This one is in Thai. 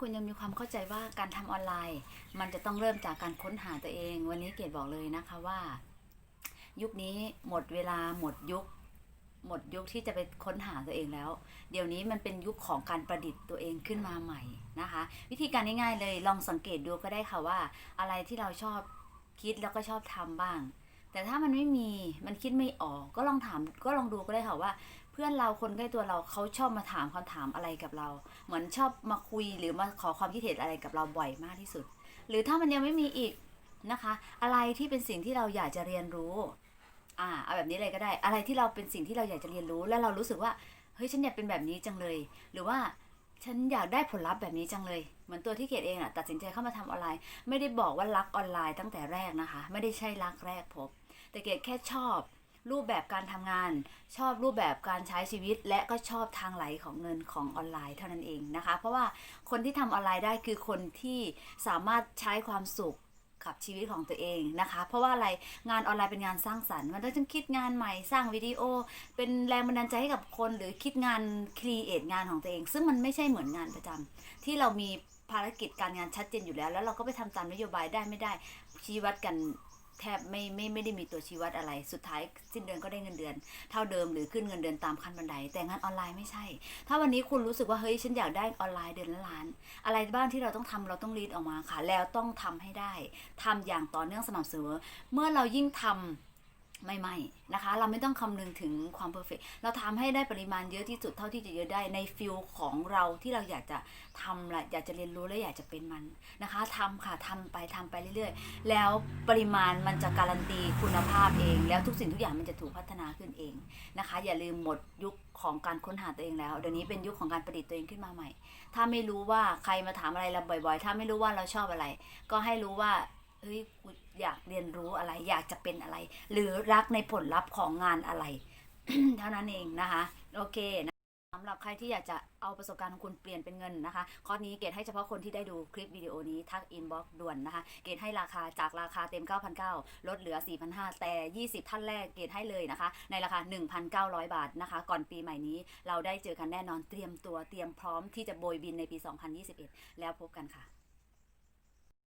คุณยังมีความเข้าใจว่าการทำออนไลน์ มันจะต้องเริ่มจากการค้นหาตัวเอง วันนี้เกดบอกเลยนะคะว่า ยุคนี้หมดเวลาหมดยุค หมดยุคที่จะไปค้นหาตัวเองแล้ว เดี๋ยวนี้มันเป็นยุคของการประดิษฐ์ตัวเองขึ้นมาใหม่นะคะ วิธีการง่ายๆเลยลองสังเกตดูก็ได้ค่ะว่า อะไรที่เราชอบคิดแล้วก็ชอบทำบ้าง แต่ถ้ามันไม่มีมันคิดไม่ออก ก็ลองถามก็ลองดูก็ได้ค่ะว่า เพื่อนเราคนใกล้ตัวเราเขาชอบมาถามคำถามอะไรกับเรา เหมือนชอบมาคุยหรือมาขอความคิดเห็นอะไรกับเราบ่อยมากที่สุด หรือถ้ามันยังไม่มีอีกนะคะ อะไรที่เป็นสิ่งที่เราอยากจะเรียนรู้อ่าเอาแบบนี้เลยก็ได้ อะไรที่เราเป็นสิ่งที่เราอยากจะเรียนรู้ แล้วเรารู้สึกว่าเฮ้ยฉันอยากเป็นแบบนี้จังเลย หรือว่าฉันอยากได้ผลลัพธ์แบบนี้จังเลยเหมือนตัวที่เกดเองอะตัดสินใจเข้ามาทำออนไลน์ ไม่ได้บอกว่ารักออนไลน์ตั้งแต่แรกนะคะ ไม่ได้ใช่รักแรกพบ แต่เกดแค่ชอบรูปแบบการทำงาน ชอบรูปแบบการใช้ชีวิต และก็ชอบทางไหลของเงินของออนไลน์เท่านั้นเองนะคะ เพราะว่าคนที่ทำออนไลน์ได้คือคนที่สามารถใช้ความสุขกับชีวิตของตัวเองนะคะ เพราะว่าอะไรงานออนไลน์เป็นงานสร้างสรรค์ มันต้องคิดงานใหม่สร้างวิดีโอ เป็นแรงบันดาลใจให้กับคน หรือคิดงานครีเอทงานของตัวเอง ซึ่งมันไม่ใช่เหมือนงานประจำที่เรามีภารกิจการงานชัดเจนอยู่แล้ว แล้วเราก็ไปทำตามนโยบายได้ไม่ได้ชี้วัดกัน แทบไม่ไม่ไม่ได้มีตัวชี้วัดอะไร สุดท้ายสิ้นเดือนก็ได้เงินเดือน เท่าเดิมหรือขึ้นเงินเดือนตามขั้นบันได แต่งานออนไลน์ไม่ใช่ ถ้าวันนี้คุณรู้สึกว่าเฮ้ยฉันอยากได้ออนไลน์เดือนละล้าน อะไรบ้างที่เราต้องทำเราต้องรีดออกมาค่ะ แล้วต้องทำให้ได้ทำอย่างต่อเนื่องสม่ำเสมอ เมื่อเรายิ่งทำ ไม่ไม่นะคะ เราไม่ต้องคำนึงถึงความเพอร์เฟกเราทำให้ได้ปริมาณเยอะที่สุดเท่าที่จะเยอะได้ในฟิลของเราที่เราอยากจะทำละอยากจะเรียนรู้และอยากจะเป็นมันนะคะทำค่ะทำไปทำไปเรื่อยๆ แล้วปริมาณมันจะการันตีคุณภาพเอง แล้วทุกสิ่งทุกอย่างมันจะถูกพัฒนาขึ้นเองนะคะ อย่าลืมหมดยุคของการค้นหาตัวเองแล้ว เดี๋ยวนี้เป็นยุคของการประดิษฐ์ตัวเองขึ้นมาใหม่ ถ้าไม่รู้ว่าใครมาถามอะไรเราบ่อย ๆ ถ้าไม่รู้ว่าเราชอบอะไร ก็ให้รู้ว่าเฮ้ย รียนรู้อะไร อยากจะเป็นอะไร หรือรักในผลลัพธ์ของงานอะไร เท่านั้นเองนะคะ โอเคนะสำหรับใครที่อยากจะเอาประสบการณ์ของคุณเปลี่ยนเป็นเงินนะคะคอร์สนี้เกดให้เฉพาะคนที่ได้ดูคลิปวิดีโอนี้ทักอินบ็อกด่วนนะคะ เกดให้ราคาจากราคาเต็ม 9,900 ลดเหลือ 4,500 แต่ 20 ท่านแรกเกดให้เลยนะคะ ในราคา 1,900 บาทนะคะ ก่อนปีใหม่นี้เราได้เจอกันแน่นอนเตรียมตัวเตรียมพร้อมที่จะโบยบินในปี 2021 แล้วพบกันค่ะ